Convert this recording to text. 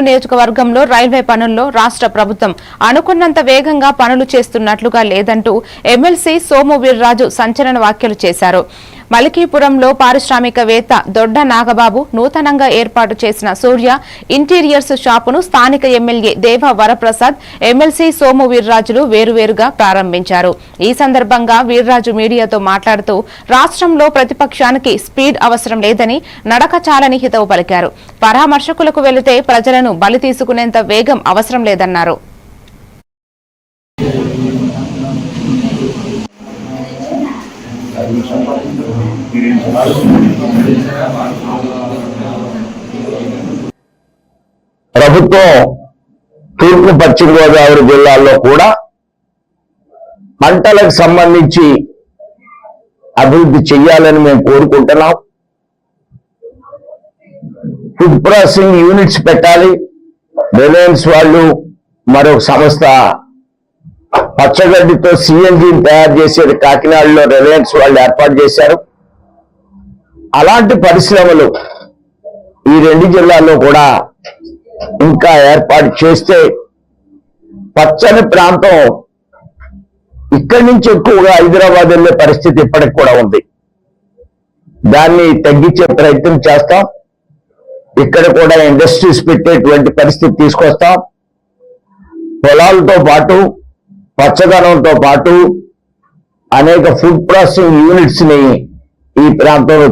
నియోజకవర్గంలో రైల్వే పనుల్లో రాష్ట్ర ప్రభుత్వం అనుకున్నంత వేగంగా పనులు చేస్తున్నట్లుగా లేదంటూ ఎమ్మెల్సీ సోము వీర్రాజు సంచలన వ్యాఖ్యలు చేశారు. మలికీపురంలో పారిశ్రామికవేత్త దొడ్డ నాగబాబు నూతనంగా ఏర్పాటు చేసిన సూర్య ఇంటీరియర్స్ షాపును స్థానిక ఎమ్మెల్యే దేవ వరప్రసాద్ ఎమ్మెల్సీ సోము వీర్రాజులు వేరువేరుగా ప్రారంభించారు. ఈ సందర్భంగా వీర్రాజు మీడియాతో మాట్లాడుతూ రాష్ట్రంలో ప్రతిపక్షానికి స్పీడ్ అవసరం లేదని నడక చాలని హితవు పలికారు. పరామర్శకులకు వెళితే ప్రజలను బలి తీసుకునేంత వేగం అవసరం లేదన్నారు. ప్రభుత్వం తూర్పు పశ్చిమ గోదావరి జిల్లాల్లో కూడా పంటలకు సంబంధించి అభివృద్ధి చెయ్యాలని మేము కోరుకుంటున్నాం. ఫుడ్ ప్రాసెసింగ్ యూనిట్స్ పెట్టాలి. రిలయన్స్ వాళ్ళు మరొక సంస్థ పచ్చగడ్డితో సిఎన్జిని తయారు చేసేది కాకినాడలో రిలయన్స్ వాళ్ళు ఏర్పాటు చేశారు. అలాంటి పరిశ్రమలు ఈ రెండు జిల్లాల్లో కూడా ఇంకా ఏర్పాటు చేస్తే పచ్చని ప్రాంతం ఇక్కడి నుంచి ఎక్కువగా హైదరాబాద్ వెళ్ళే పరిస్థితి ఇప్పటికి కూడా ఉంది. దాన్ని తగ్గించే ప్రయత్నం చేస్తాం. ఇక్కడ కూడా ఇండస్ట్రీస్ పెట్టేటువంటి పరిస్థితి తీసుకొస్తాం. పొలాలతో పాటు పచ్చదనంతో పాటు అనేక ఫుడ్ ప్రాసెసింగ్ యూనిట్స్ని ఈ ప్రాంతంలో